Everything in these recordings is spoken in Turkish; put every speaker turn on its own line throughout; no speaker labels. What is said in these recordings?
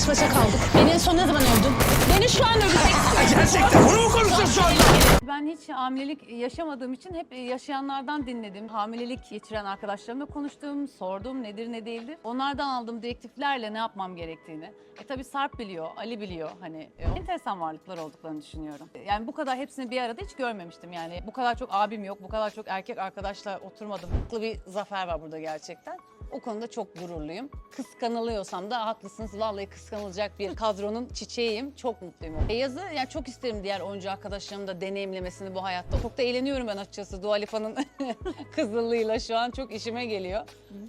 baş başa kaldık. Beni en son ne zaman öldün? Beni şu an öldüreceksin.
Gerçekten bunu mu konuşuyorsun?
Ben hiç hamilelik yaşamadığım için hep yaşayanlardan dinledim. Hamilelik geçiren arkadaşlarımla konuştum, sordum nedir ne değildir. Onlardan aldığım direktiflerle ne yapmam gerektiğini. E tabii Sarp biliyor, Ali biliyor hani. e, enteresan varlıklar olduklarını düşünüyorum. Yani bu kadar hepsini bir arada hiç görmemiştim yani. Bu kadar çok abim yok, bu kadar çok erkek arkadaşla oturmadım. Mutlu bir zafer var burada gerçekten. O konuda çok gururluyum. Kıskanılıyorsam da haklısınız. Vallahi kıskanılacak bir kadronun çiçeğiyim. Çok mutluyum. E yazı yani çok isterim diğer oyuncu arkadaşlarımın da deneyimlemesini bu hayatta. Çok da eğleniyorum ben açıkçası Dua Lipa'nın kızıllığıyla şu an çok işime geliyor.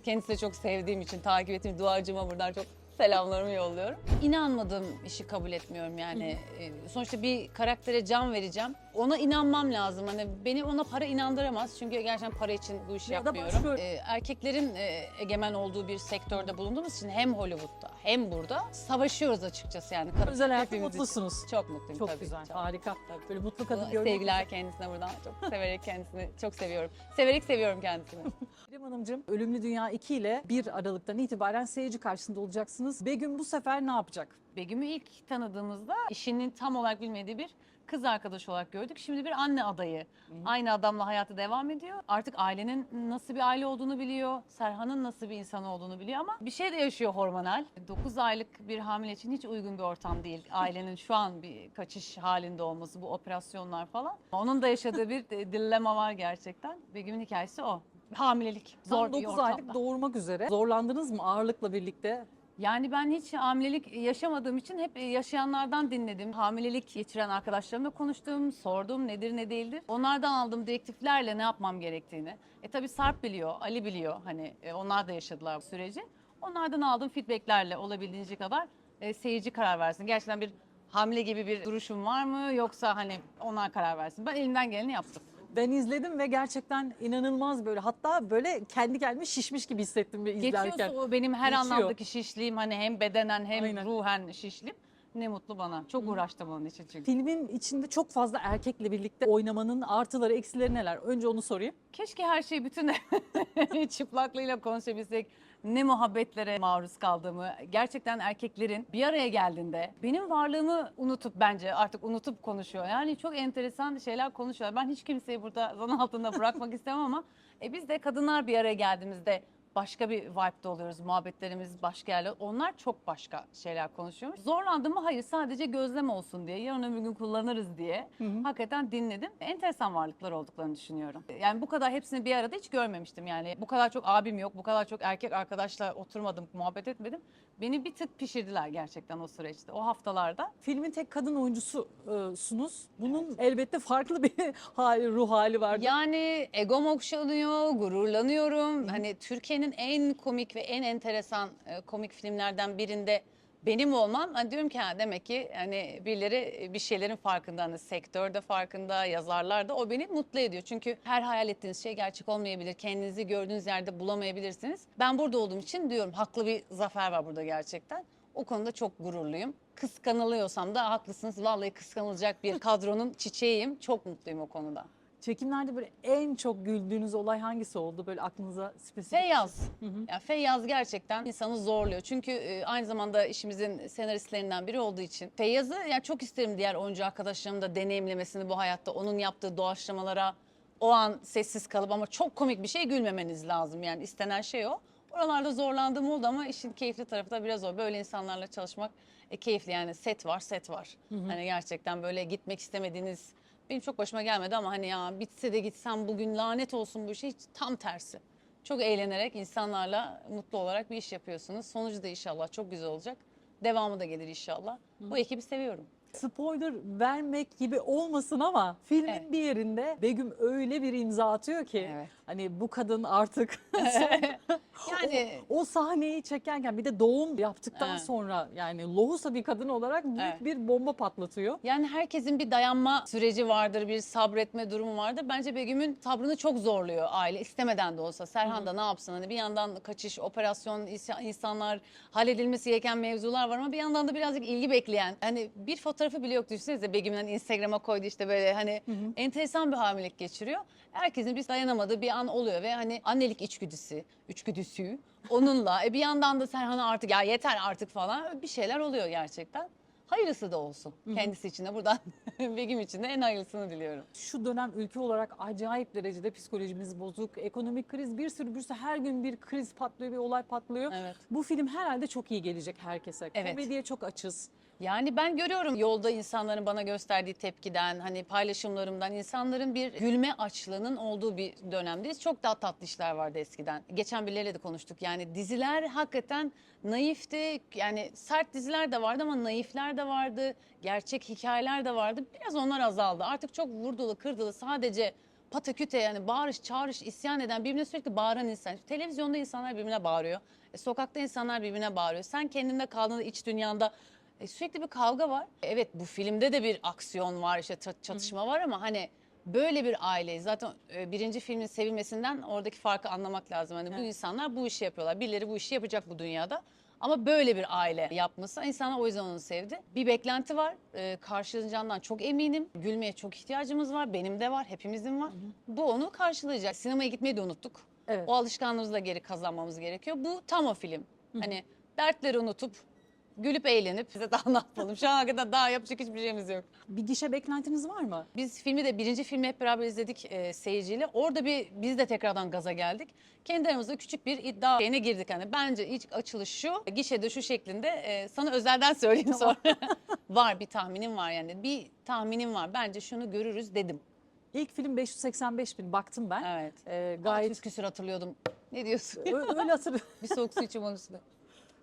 Kendisini de çok sevdiğim için takip ettiğim duacıma buradan çok selamlarımı yolluyorum. İnanmadığım işi kabul etmiyorum yani. E, Sonuçta bir karaktere can vereceğim. Ona inanmam lazım. Hani beni ona para inandıramaz. Çünkü gerçekten para için bu işi
Ya da
yapmıyorum.
başrol-
E, erkeklerin e, egemen olduğu bir sektörde bulunduğumuz için hem Hollywood'da hem burada savaşıyoruz açıkçası yani. Kadın-
Özel hayatta
hepimiz için.
mutlusunuz.
Çok mutluyum
Çok
tabii.
güzel,
çok.
harika. Böyle mutlu kadın görmek
Sevgiler kendisine buradan. Çok severek kendisini çok seviyorum. Severek seviyorum kendisini.
İrem Hanımcığım, Ölümlü Dünya 2 ile 1 Aralık'tan itibaren seyirci karşısında olacaksınız. Begüm bu sefer ne yapacak?
Begüm'ü ilk tanıdığımızda işinin tam olarak bilmediği bir kız arkadaş olarak gördük. Şimdi bir anne adayı. Aynı adamla hayatı devam ediyor. Artık ailenin nasıl bir aile olduğunu biliyor. Serhan'ın nasıl bir insan olduğunu biliyor ama bir şey de yaşıyor hormonal. 9 aylık bir hamile için hiç uygun bir ortam değil. Ailenin şu an bir kaçış halinde olması, bu operasyonlar falan. Onun da yaşadığı bir dilema var gerçekten. Begüm'ün hikayesi o. Hamilelik. Zor
Zor
bir
9
ortamda.
aylık doğurmak üzere. Zorlandınız mı ağırlıkla birlikte?
Yani ben hiç hamilelik yaşamadığım için hep yaşayanlardan dinledim. Hamilelik geçiren arkadaşlarımla konuştum, sordum nedir ne değildir. Onlardan aldığım direktiflerle ne yapmam gerektiğini. E tabii Sarp biliyor, Ali biliyor hani e, onlar da yaşadılar bu süreci. Onlardan aldığım feedbacklerle olabildiğince kadar e, seyirci karar versin. Gerçekten bir hamile gibi bir duruşum var mı yoksa hani onlar karar versin. Ben elimden geleni yaptım.
Ben izledim ve gerçekten inanılmaz böyle hatta böyle kendi kendime şişmiş gibi hissettim ve izlerken.
Geçiyorsa o benim her
Geçiyor.
anlamdaki şişliğim hani hem bedenen hem
Aynen.
ruhen şişliğim. Ne mutlu bana. Çok uğraştım onun için çünkü.
Filmin içinde çok fazla erkekle birlikte oynamanın artıları eksileri neler? Önce onu sorayım.
Keşke her şeyi bütün çıplaklığıyla konuşabilsek. Ne muhabbetlere maruz kaldığımı, gerçekten erkeklerin bir araya geldiğinde benim varlığımı unutup bence artık unutup konuşuyor. Yani çok enteresan şeyler konuşuyorlar. Ben hiç kimseyi burada zan altında bırakmak istemem ama e, biz de kadınlar bir araya geldiğimizde başka bir vibe'de oluyoruz. Muhabbetlerimiz başka yerler. Onlar çok başka şeyler konuşuyormuş. Zorlandım mı? Hayır. Sadece gözlem olsun diye. Yarın öbür gün kullanırız diye. Hakikaten dinledim. Enteresan varlıklar olduklarını düşünüyorum. Yani bu kadar hepsini bir arada hiç görmemiştim. Yani bu kadar çok abim yok. Bu kadar çok erkek arkadaşla oturmadım, muhabbet etmedim. Beni bir tık pişirdiler gerçekten o süreçte. O haftalarda.
Filmin tek kadın oyuncusunuz. Bunun elbette farklı bir hali, ruh hali vardı.
Yani egom okşanıyor, gururlanıyorum. Hani Türkiye'nin en komik ve en enteresan e, komik filmlerden birinde benim olmam hani diyorum ki ha, demek ki hani birileri bir şeylerin farkında hani sektörde farkında yazarlar da o beni mutlu ediyor. Çünkü her hayal ettiğiniz şey gerçek olmayabilir. Kendinizi gördüğünüz yerde bulamayabilirsiniz. Ben burada olduğum için diyorum haklı bir zafer var burada gerçekten. O konuda çok gururluyum. Kıskanılıyorsam da haklısınız. Vallahi kıskanılacak bir kadronun çiçeğiyim. Çok mutluyum o konuda.
Çekimlerde böyle en çok güldüğünüz olay hangisi oldu? Böyle aklınıza spesifik.
Feyyaz. Yani Feyyaz gerçekten insanı zorluyor. Çünkü e, aynı zamanda işimizin senaristlerinden biri olduğu için. Feyyaz'ı yani çok isterim diğer oyuncu arkadaşlarım da deneyimlemesini bu hayatta. Onun yaptığı doğaçlamalara o an sessiz kalıp ama çok komik bir şey gülmemeniz lazım. Yani istenen şey o. Oralarda zorlandığım oldu ama işin keyifli tarafı da biraz o. Böyle insanlarla çalışmak e, keyifli yani set var set var. Hani gerçekten böyle gitmek istemediğiniz benim çok başıma gelmedi ama hani ya bitse de gitsem bugün lanet olsun bu şey hiç tam tersi. Çok eğlenerek insanlarla mutlu olarak bir iş yapıyorsunuz. Sonucu da inşallah çok güzel olacak. Devamı da gelir inşallah. Bu ekibi seviyorum.
Spoiler vermek gibi olmasın ama filmin
Evet.
bir yerinde Begüm öyle bir imza atıyor ki
Evet.
hani bu kadın artık
Yani
o, o sahneyi çekerken bir de doğum yaptıktan
Evet.
sonra yani lohusa bir kadın olarak büyük
Evet.
bir bomba patlatıyor.
Yani herkesin bir dayanma süreci vardır, bir sabretme durumu vardır. Bence Begüm'ün sabrını çok zorluyor aile istemeden de olsa. Serhan da ne yapsın hani bir yandan kaçış, operasyon, insanlar halledilmesi gereken mevzular var ama bir yandan da birazcık ilgi bekleyen. Hani bir fotoğraf fotoğrafı bile yok düşünsenize Begüm'den Instagram'a koydu işte böyle hani enteresan bir hamilelik geçiriyor. Herkesin bir dayanamadığı bir an oluyor ve hani annelik içgüdüsü, içgüdüsü onunla e bir yandan da sen hani artık ya yeter artık falan bir şeyler oluyor gerçekten. Hayırlısı da olsun kendisi için de buradan Begüm için de en hayırlısını diliyorum.
Şu dönem ülke olarak acayip derecede psikolojimiz bozuk. Ekonomik kriz bir sürü bir sürü her gün bir kriz patlıyor, bir olay patlıyor.
Evet.
Bu film herhalde çok iyi gelecek herkese.
Evet.
Komediye çok açız.
Yani ben görüyorum yolda insanların bana gösterdiği tepkiden, hani paylaşımlarımdan insanların bir gülme açlığının olduğu bir dönemdeyiz. Çok daha tatlı işler vardı eskiden. Geçen birileriyle de konuştuk. Yani diziler hakikaten naifti. Yani sert diziler de vardı ama naifler de vardı. Gerçek hikayeler de vardı. Biraz onlar azaldı. Artık çok vurdulu, kırdılı sadece pataküte yani bağırış, çağırış, isyan eden, birbirine sürekli bağıran insan. Televizyonda insanlar birbirine bağırıyor. E, sokakta insanlar birbirine bağırıyor. Sen kendinde kaldığında iç dünyanda e, sürekli bir kavga var. Evet bu filmde de bir aksiyon var, işte çat- çatışma var ama hani böyle bir aileyiz. Zaten e, birinci filmin sevilmesinden oradaki farkı anlamak lazım. Hani bu insanlar bu işi yapıyorlar. Birileri bu işi yapacak bu dünyada. Ama böyle bir aile yapması insanlar o yüzden onu sevdi. Bir beklenti var. E, karşılanacağından çok eminim. Gülmeye çok ihtiyacımız var. Benim de var. Hepimizin var. Bu onu karşılayacak. Sinemaya gitmeyi de unuttuk.
Evet.
O alışkanlığımızı da geri kazanmamız gerekiyor. Bu tam o film. Hani dertleri unutup gülüp eğlenip bize daha ne yapalım? Şu ana kadar daha yapacak hiçbir şeyimiz yok.
Bir gişe beklentiniz var mı?
Biz filmi de birinci filmi hep beraber izledik e, seyirciyle. Orada bir biz de tekrardan gaza geldik. Kendi aramızda küçük bir iddia şeyine girdik. Hani bence ilk açılış şu, gişede şu şeklinde. E, sana özelden söyleyeyim sonra. var bir tahminim var yani. Bir tahminim var. Bence şunu görürüz dedim.
İlk film 585 bin baktım ben.
Evet.
Ee,
Gayet
gayet
küsür hatırlıyordum. Ne diyorsun?
Ö- öyle hatırlıyorum.
bir soğuk su içim onun üstüne.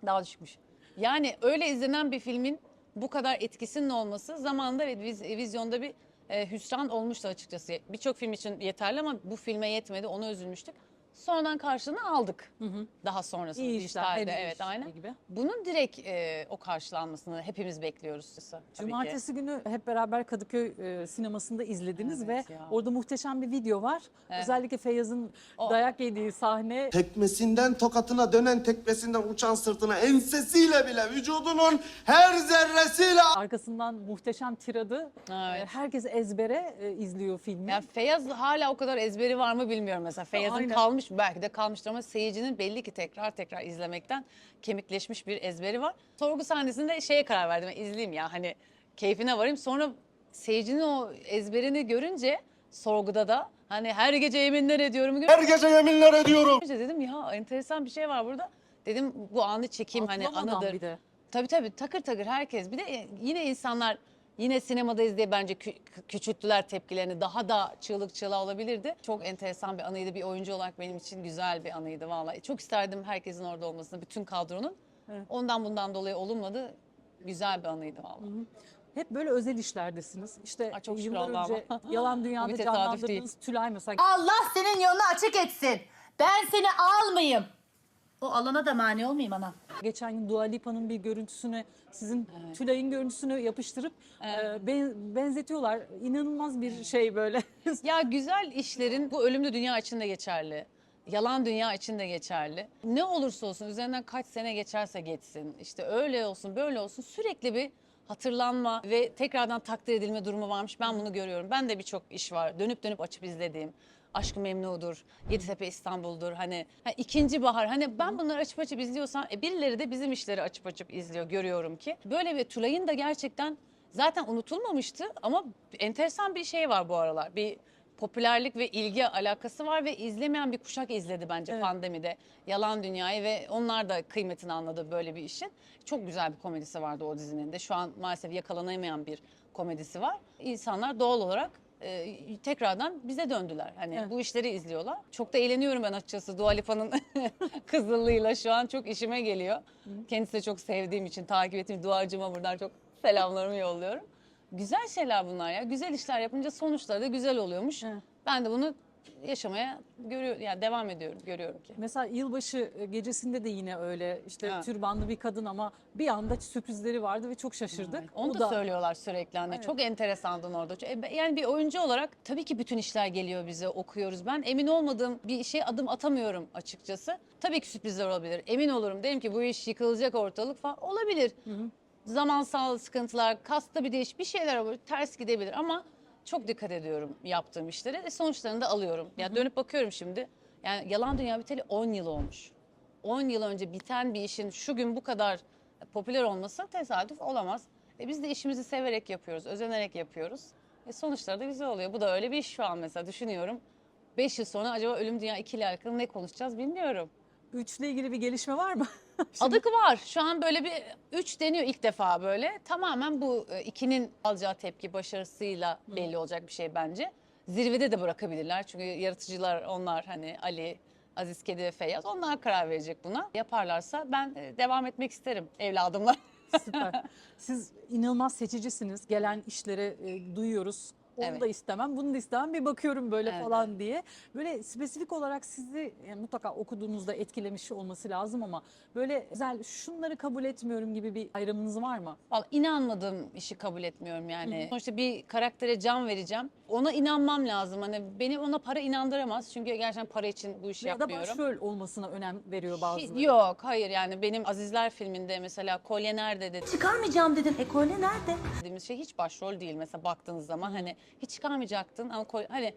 Daha düşmüş. Yani öyle izlenen bir filmin bu kadar etkisinin olması zamanında ve viz- vizyonda bir e, hüsran olmuştu açıkçası. Birçok film için yeterli ama bu filme yetmedi. Ona üzülmüştük. Sonradan karşılığını aldık. Daha sonrasında
İyi işler.
dijitalde. Evet
iş
aynen.
gibi.
Bunun direkt e, o karşılanmasını hepimiz bekliyoruz. Tabii ki.
Cumartesi günü hep beraber Kadıköy e, sinemasında izlediniz
Evet
ve
ya.
orada muhteşem bir video var.
Evet.
Özellikle Feyyaz'ın
O-
dayak yediği sahne
Tekmesinden tokatına dönen tekmesinden uçan sırtına ensesiyle bile vücudunun her zerresiyle
arkasından muhteşem tiradı.
Evet.
E, Herkes ezbere e, izliyor filmi.
Yani Feyyaz hala o kadar ezberi var mı bilmiyorum mesela. Feyyaz'ın
Aynen.
kalmış Belki de kalmıştır ama seyircinin belli ki tekrar tekrar izlemekten kemikleşmiş bir ezberi var. Sorgu sahnesinde şeye karar verdim. izleyeyim ya hani keyfine varayım. Sonra seyircinin o ezberini görünce sorguda da hani her gece yeminler ediyorum.
her gece yeminler ediyorum.
Görünce dedim ya enteresan bir şey var burada. Dedim bu anı çekeyim hani
Atlamadan
anıdır.
bir de.
Tabii tabii takır takır herkes. Bir de yine insanlar yine sinemadayız diye bence kü- küçülttüler tepkilerini. Daha da çığlık çığlığa olabilirdi. Çok enteresan bir anıydı. Bir oyuncu olarak benim için güzel bir anıydı vallahi. Çok isterdim herkesin orada olmasını, bütün kadronun.
Evet.
Ondan bundan dolayı olunmadı. Güzel bir anıydı vallahi.
Hep böyle özel işlerdesiniz. İşte
Ay, çok şükür
yıllar
Allah'ıma.
önce Yalan Dünya'da
bir tesadüf
canlandırdığınız Tülay mesela
Allah senin yolunu açık etsin. Ben seni almayayım. O alana da mani olmayayım anam.
geçen gün Dua Lipa'nın bir görüntüsüne sizin Tülay'ın görüntüsünü yapıştırıp e, ben- benzetiyorlar. İnanılmaz bir şey böyle.
Ya güzel işlerin bu ölümlü dünya için de geçerli. Yalan dünya için de geçerli. Ne olursa olsun üzerinden kaç sene geçerse geçsin. işte öyle olsun böyle olsun sürekli bir hatırlanma ve tekrardan takdir edilme durumu varmış. Ben bunu görüyorum. Ben de birçok iş var. Dönüp dönüp açıp izlediğim. Aşkı Memnu'dur, Yeditepe İstanbul'dur. Hani ha, ikinci bahar. Hani ben bunları açıp açıp izliyorsam e, birileri de bizim işleri açıp açıp izliyor görüyorum ki. Böyle bir Tulay'ın da gerçekten zaten unutulmamıştı ama enteresan bir şey var bu aralar. Bir popülerlik ve ilgi alakası var ve izlemeyen bir kuşak izledi bence
Evet.
pandemide Yalan Dünya'yı ve onlar da kıymetini anladı böyle bir işin. Çok güzel bir komedisi vardı o dizinin de. Şu an maalesef yakalanamayan bir komedisi var. İnsanlar doğal olarak e, tekrardan bize döndüler. Hani
Evet.
bu işleri izliyorlar. Çok da eğleniyorum ben açıkçası Dua Lipa'nın kızıllığıyla şu an çok işime geliyor. Kendisi de çok sevdiğim için takip ettiğim duacıma buradan çok selamlarımı yolluyorum. Güzel şeyler bunlar ya. Güzel işler yapınca sonuçları da güzel oluyormuş.
Evet.
Ben de bunu yaşamaya görüyor yani devam ediyorum görüyorum ki.
Mesela yılbaşı e, gecesinde de yine öyle işte
Evet.
türbanlı bir kadın ama bir anda sürprizleri vardı ve çok şaşırdık.
Onu
O
da, söylüyorlar sürekli hani
Evet.
çok enteresandın orada. E, Yani bir oyuncu olarak tabii ki bütün işler geliyor bize okuyoruz. Ben emin olmadığım bir işe adım atamıyorum açıkçası. Tabii ki sürprizler olabilir. Emin olurum derim ki bu iş yıkılacak ortalık falan olabilir. zamansal sıkıntılar, kasta bir değiş bir şeyler olur, ters gidebilir ama çok dikkat ediyorum yaptığım işlere ve sonuçlarını da alıyorum. Ya dönüp bakıyorum şimdi. Yani Yalan Dünya biteli 10 yıl olmuş. 10 yıl önce biten bir işin şu gün bu kadar popüler olması tesadüf olamaz. E biz de işimizi severek yapıyoruz, özenerek yapıyoruz. E sonuçları da güzel oluyor. Bu da öyle bir iş şu an mesela düşünüyorum. 5 yıl sonra acaba Ölüm Dünya 2 ile alakalı ne konuşacağız bilmiyorum.
Üçle ilgili bir gelişme var mı?
Adık var. Şu an böyle bir 3 deniyor ilk defa böyle. Tamamen bu e, ikinin alacağı tepki başarısıyla belli olacak bir şey bence. Zirvede de bırakabilirler. Çünkü yaratıcılar onlar hani Ali, Aziz Kedi ve Feyyaz. Onlar karar verecek buna. Yaparlarsa ben e, devam etmek isterim evladımla.
Süper. Siz inanılmaz seçicisiniz. Gelen işleri e, duyuyoruz. Onu
Evet.
da istemem, bunu da istemem. Bir bakıyorum böyle
Evet,
falan diye. Böyle spesifik olarak sizi yani mutlaka okuduğunuzda etkilemiş olması lazım ama böyle özel şunları kabul etmiyorum gibi bir ayrımınız var mı?
Vallahi inanmadığım işi kabul etmiyorum yani. Sonuçta bir karaktere can vereceğim. Ona inanmam lazım. Hani beni ona para inandıramaz. Çünkü gerçekten para için bu işi
Ya da
yapmıyorum.
başrol olmasına önem veriyor bazıları.
Yok hayır yani benim Azizler filminde mesela Kolye Nerede dedi.
Çıkarmayacağım dedim. Ekole nerede?
dediğimiz şey hiç başrol değil mesela baktığınız zaman hani hiç çıkarmayacaktın ama koy, hani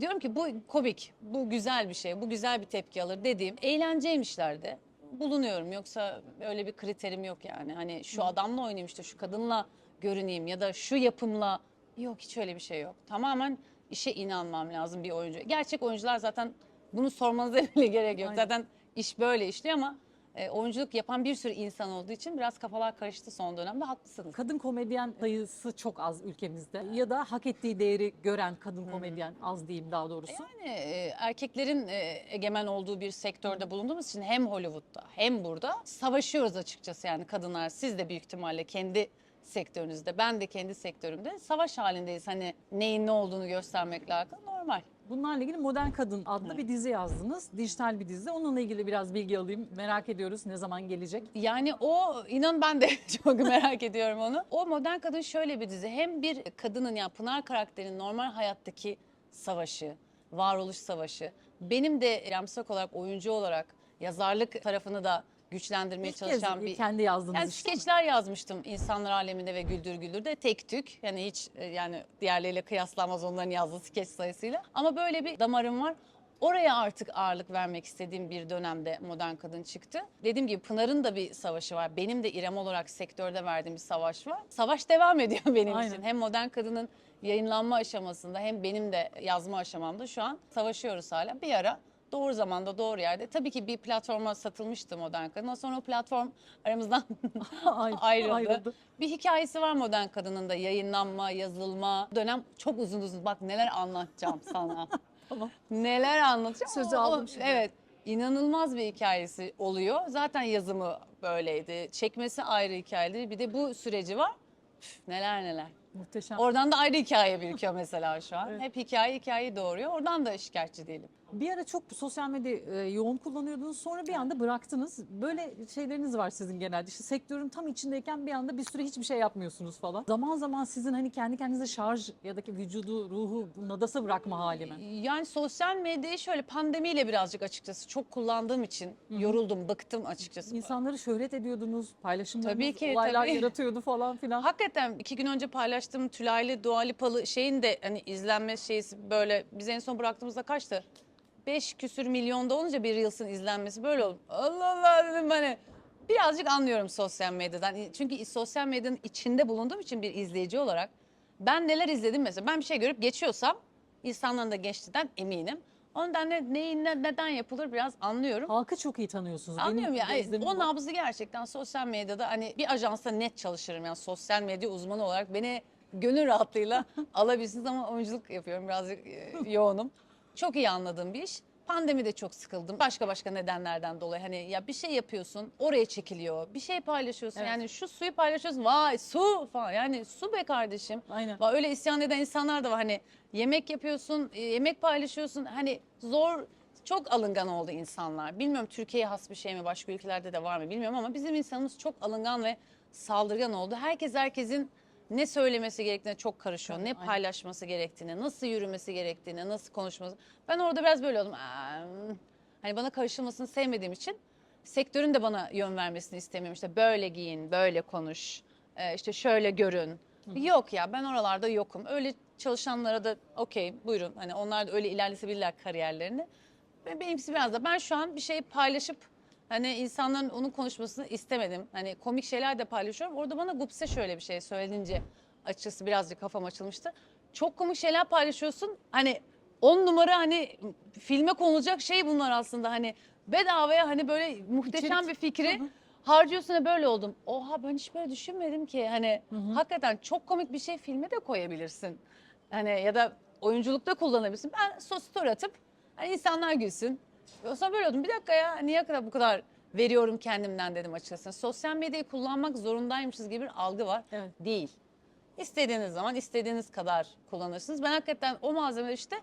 diyorum ki bu komik, bu güzel bir şey, bu güzel bir tepki alır dediğim eğlenceymişlerde bulunuyorum yoksa öyle bir kriterim yok yani hani şu adamla oynayayım işte şu kadınla görüneyim ya da şu yapımla yok hiç öyle bir şey yok. Tamamen işe inanmam lazım bir oyuncu. Gerçek oyuncular zaten bunu sormanıza bile gerek yok.
Aynen.
Zaten iş böyle işliyor ama e, oyunculuk yapan bir sürü insan olduğu için biraz kafalar karıştı son dönemde haklısınız.
Kadın komedyen sayısı çok az ülkemizde. Ya da hak ettiği değeri gören kadın komedyen az diyeyim daha doğrusu.
Yani e, erkeklerin e, egemen olduğu bir sektörde bulunduğumuz için hem Hollywood'da hem burada savaşıyoruz açıkçası yani kadınlar. Siz de büyük ihtimalle kendi sektörünüzde, ben de kendi sektörümde savaş halindeyiz. Hani neyin ne olduğunu göstermekle alakalı normal.
Bunlarla ilgili Modern Kadın adlı bir dizi yazdınız. Dijital bir dizi. Onunla ilgili biraz bilgi alayım. Merak ediyoruz ne zaman gelecek.
Yani o inan ben de çok merak ediyorum onu. O Modern Kadın şöyle bir dizi. Hem bir kadının yani Pınar karakterinin normal hayattaki savaşı, varoluş savaşı. Benim de İremsak olarak oyuncu olarak yazarlık tarafını da güçlendirmeye
İlk kez
çalışan bir
kendi yazdığınız
yani
iş değil mi?
skeçler yazmıştım İnsanlar Aleminde ve Güldür Güldür'de tek tük. Yani hiç e, yani diğerleriyle kıyaslanmaz onların yazdığı skeç sayısıyla. Ama böyle bir damarım var. Oraya artık ağırlık vermek istediğim bir dönemde Modern Kadın çıktı. Dediğim gibi Pınar'ın da bir savaşı var. Benim de İrem olarak sektörde verdiğim bir savaş var. Savaş devam ediyor benim
Aynen.
için. Hem Modern Kadın'ın yayınlanma aşamasında hem benim de yazma aşamamda şu an savaşıyoruz hala. Bir ara doğru zamanda doğru yerde. Tabii ki bir platforma satılmıştı Modern Kadın. Ondan sonra o platform aramızdan
Ay-
ayrıldı.
ayrıldı.
Bir hikayesi var Modern Kadın'ın da yayınlanma, yazılma. Dönem çok uzun uzun. Bak neler anlatacağım sana.
Tamam.
Neler anlatacağım.
Sözü
O- o-
aldım şimdi.
Evet. inanılmaz bir hikayesi oluyor. Zaten yazımı böyleydi. Çekmesi ayrı hikayeydi. Bir de bu süreci var. Üf, neler neler.
Muhteşem.
Oradan da ayrı hikaye birikiyor mesela şu an.
Evet.
Hep hikaye hikayeyi doğuruyor. Oradan da şikayetçi değilim.
Bir ara çok sosyal medya e, yoğun kullanıyordunuz sonra bir anda bıraktınız. Böyle şeyleriniz var sizin genelde. İşte sektörün tam içindeyken bir anda bir süre hiçbir şey yapmıyorsunuz falan. Zaman zaman sizin hani kendi kendinize şarj ya da ki vücudu, ruhu nadasa bırakma hali mi?
Yani sosyal medyayı şöyle pandemiyle birazcık açıkçası çok kullandığım için yoruldum, bıktım açıkçası.
İnsanları şöhret ediyordunuz, paylaşımlarınız
Tabii ki,
olaylar
tabii.
yaratıyordu falan filan.
Hakikaten iki gün önce paylaştığım Tülaylı Dua Lipalı şeyin de hani izlenme şeysi böyle biz en son bıraktığımızda kaçtı? Beş küsür milyonda olunca bir Reels'ın izlenmesi böyle oldu. Allah Allah dedim hani birazcık anlıyorum sosyal medyadan. Çünkü sosyal medyanın içinde bulunduğum için bir izleyici olarak ben neler izledim mesela ben bir şey görüp geçiyorsam insanların da geçtiğinden eminim. Ondan ne, neyin ne- neden yapılır biraz anlıyorum.
Halkı çok iyi tanıyorsunuz.
Anlıyorum ya.
gözlemim
O nabzı gerçekten sosyal medyada hani bir ajansta net çalışırım yani sosyal medya uzmanı olarak beni gönül rahatlığıyla alabilirsiniz ama oyunculuk yapıyorum birazcık e, yoğunum. Çok iyi anladığım bir iş. Pandemide çok sıkıldım. Başka başka nedenlerden dolayı hani ya bir şey yapıyorsun oraya çekiliyor. Bir şey paylaşıyorsun
Evet.
yani şu suyu paylaşıyorsun vay su falan yani su be kardeşim.
Aynen.
Va- Öyle isyan eden insanlar da var hani yemek yapıyorsun, e, yemek paylaşıyorsun. Hani zor çok alıngan oldu insanlar. Bilmiyorum Türkiye'ye has bir şey mi, başka ülkelerde de var mı bilmiyorum ama bizim insanımız çok alıngan ve saldırgan oldu. Herkes herkesin ne söylemesi gerektiğine çok karışıyor. Ne
Aynen.
paylaşması gerektiğine, nasıl yürümesi gerektiğine, nasıl konuşması. Ben orada biraz böyle oldum. Aa. Hani bana karışılmasını sevmediğim için sektörün de bana yön vermesini istemiyorum. İşte böyle giyin, böyle konuş. e, işte şöyle görün. Yok ya ben oralarda yokum. Öyle çalışanlara da okey buyurun. Hani onlar da öyle ilerletebilirler kariyerlerini. Benimkisi biraz da ben şu an bir şey paylaşıp hani insanların onun konuşmasını istemedim. Hani komik şeyler de paylaşıyorum. Orada bana Gupse şöyle bir şey söyleyince açıkçası birazcık kafam açılmıştı. Çok komik şeyler paylaşıyorsun. Hani on numara hani filme konulacak şey bunlar aslında hani bedavaya hani böyle muhteşem
İçerik.
bir fikri harcıyorsun ve böyle oldum. Oha ben hiç böyle düşünmedim ki hani hakikaten çok komik bir şey filme de koyabilirsin. Hani ya da oyunculukta kullanabilirsin. Ben sos story atıp hani insanlar gülsün. Zaman böyle oldum. Bir dakika ya niye kadar bu kadar veriyorum kendimden dedim açıkçası. Sosyal medyayı kullanmak zorundaymışız gibi bir algı var.
Evet.
Değil. İstediğiniz zaman istediğiniz kadar kullanırsınız. Ben hakikaten o malzemeleri işte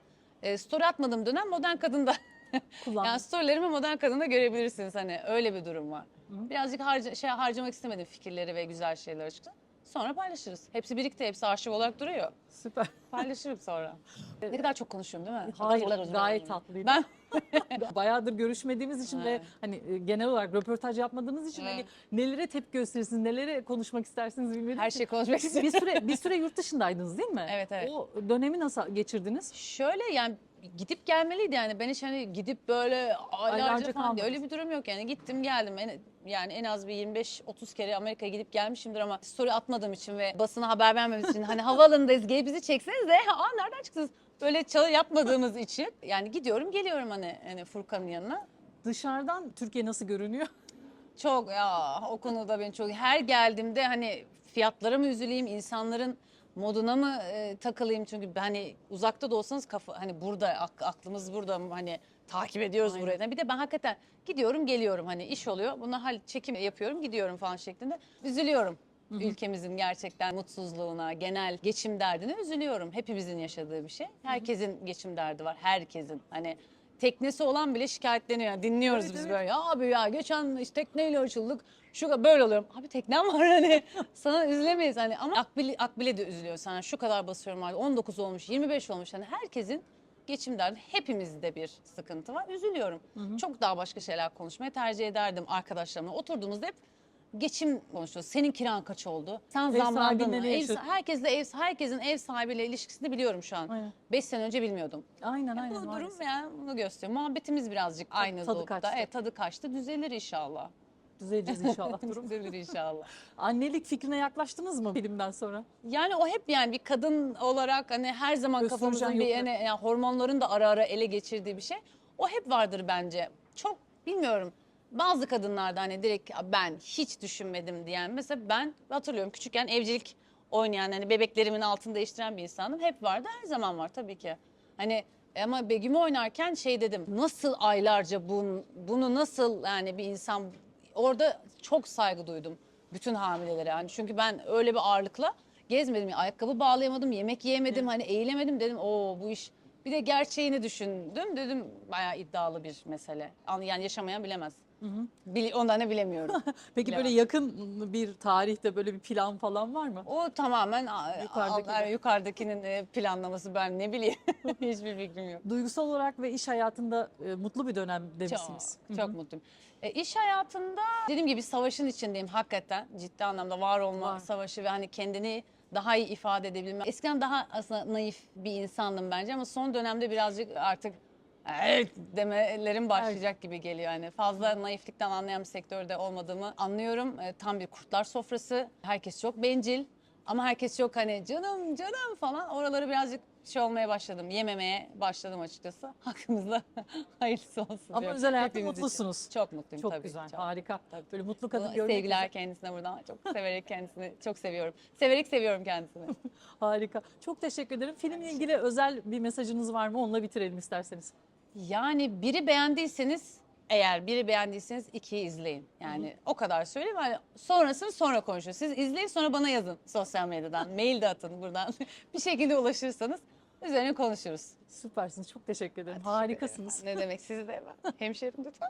e, story atmadığım dönem modern kadında.
Kullandım.
yani storylerimi modern kadında görebilirsiniz hani öyle bir durum var. Birazcık harca, şey harcamak istemedim fikirleri ve güzel şeyler açıkçası. Sonra paylaşırız. Hepsi birlikte, hepsi arşiv olarak duruyor.
Süper.
Paylaşırım sonra. ne kadar çok konuşuyorum değil mi?
Hayır, gayet
uzun.
tatlıydı.
Ben
Bayağıdır görüşmediğimiz için ve hani e, genel olarak röportaj yapmadığınız için hani nelere tepki gösterirsiniz, nelere konuşmak istersiniz bilmiyorum.
her şeyi konuşmak istiyorum.
bir süre bir süre yurt dışındaydınız değil mi?
Evet, evet.
O dönemi nasıl geçirdiniz?
Şöyle yani gidip gelmeliydi yani. Ben hiç hani gidip böyle aylarca,
Aylarca
falan diye öyle bir durum yok yani. Gittim geldim. En, yani en az bir 25-30 kere Amerika'ya gidip gelmişimdir ama story atmadığım için ve basına haber vermemiz için hani havaalanındayız gelip bizi çekseniz de aa nereden çıktınız? Böyle çalı yapmadığımız için yani gidiyorum geliyorum hani, hani Furkan'ın yanına.
Dışarıdan Türkiye nasıl görünüyor?
Çok ya o konuda ben çok her geldiğimde hani fiyatlara mı üzüleyim insanların moduna mı e, takılayım çünkü hani uzakta da olsanız kafa hani burada ak- aklımız burada hani takip ediyoruz
Aynen.
buraya. Bir de ben hakikaten gidiyorum geliyorum hani iş oluyor. Buna hal çekim yapıyorum gidiyorum falan şeklinde. Üzülüyorum. Ülkemizin gerçekten mutsuzluğuna, genel geçim derdine üzülüyorum. Hepimizin yaşadığı bir şey. Herkesin geçim derdi var. Herkesin. Hani teknesi olan bile şikayetleniyor. Yani dinliyoruz
Evet,
biz
evet.
böyle. Ya abi ya geçen işte tekneyle açıldık. Şu kadar böyle oluyorum. Abi teknem var hani. Sana üzülemeyiz hani ama Akbil, Akbil'e de üzülüyor sana. Şu kadar basıyorum abi. 19 olmuş, 25 olmuş. Hani herkesin geçim derdi. Hepimizde bir sıkıntı var. Üzülüyorum. Çok daha başka şeyler konuşmayı tercih ederdim arkadaşlarımla. Oturduğumuzda hep geçim konuşuyoruz. Senin kiran kaç oldu? Sen
Ev
zamlandın mı? Ev, herkesle ev, herkesin ev sahibiyle ilişkisini biliyorum şu an.
Aynen.
5 sene önce bilmiyordum.
Aynen
Bu
aynen.
durum
maalesef.
yani bunu gösteriyor. Muhabbetimiz birazcık aynı
tadı
doğrultuda.
kaçtı.
Evet tadı kaçtı. Düzelir inşallah.
Düzeleceğiz inşallah durum.
Düzelir inşallah.
Annelik fikrine yaklaştınız mı filmden sonra?
Yani o hep yani bir kadın olarak hani her zaman
Östrojen
kafamızın bir
yok
yani, yani hormonların da ara ara ele geçirdiği bir şey. O hep vardır bence. Çok bilmiyorum. Bazı kadınlarda hani direkt "Ya ben hiç düşünmedim diyen mesela ben hatırlıyorum küçükken evcilik oynayan hani bebeklerimin altını değiştiren bir insanım. Hep vardı her zaman var tabii ki. Hani ama Begüm'ü oynarken şey dedim nasıl aylarca bunu, bunu nasıl yani bir insan orada çok saygı duydum bütün hamilelere yani çünkü ben öyle bir ağırlıkla gezmedim ya ayakkabı bağlayamadım yemek yiyemedim hani eğilemedim dedim o bu iş bir de gerçeğini düşündüm dedim bayağı iddialı bir mesele An- yani yaşamayan bilemez. Bil, ondan ne bilemiyorum.
Peki
Bilemem.
böyle yakın bir tarihte böyle bir plan falan var mı?
O tamamen
Yukarıdaki de.
yukarıdakinin e, planlaması ben ne bileyim hiçbir fikrim yok.
Duygusal olarak ve iş hayatında e, mutlu bir dönemde misiniz?
Çok, çok mutluyum. E, iş hayatında dediğim gibi savaşın içindeyim hakikaten. Ciddi anlamda var olma
Var.
savaşı ve hani kendini daha iyi ifade edebilme. Eskiden daha aslında naif bir insandım bence ama son dönemde birazcık artık evet demelerim başlayacak gibi geliyor. Yani fazla naiflikten anlayan bir sektörde olmadığımı anlıyorum. E, tam bir kurtlar sofrası. Herkes çok bencil. Ama herkes çok hani canım canım falan oraları birazcık şey olmaya başladım. Yememeye başladım açıkçası. Hakkımızda hayırlısı olsun
Ama
diyorum.
özel hayatta
Hepimiz için.
mutlusunuz.
Çok mutluyum
Çok
tabii.
güzel,
çok.
harika.
Tabii.
Böyle mutlu kadın görmek
Sevgiler
güzel.
kendisine buradan. Çok severek kendisini çok seviyorum. Severek seviyorum kendisini.
Harika. Çok teşekkür ederim. Filmle ilgili özel bir mesajınız var mı? Onunla bitirelim isterseniz.
Yani biri beğendiyseniz eğer biri beğendiyseniz ikiyi izleyin. Yani o kadar söyleyeyim. Yani sonrasını sonra konuşuruz. Siz izleyin sonra bana yazın sosyal medyadan. Mail de atın buradan. bir şekilde ulaşırsanız üzerine konuşuruz.
Süpersiniz. Çok teşekkür ederim. Harikasınız.
Ne demek siz de hemşerim lütfen.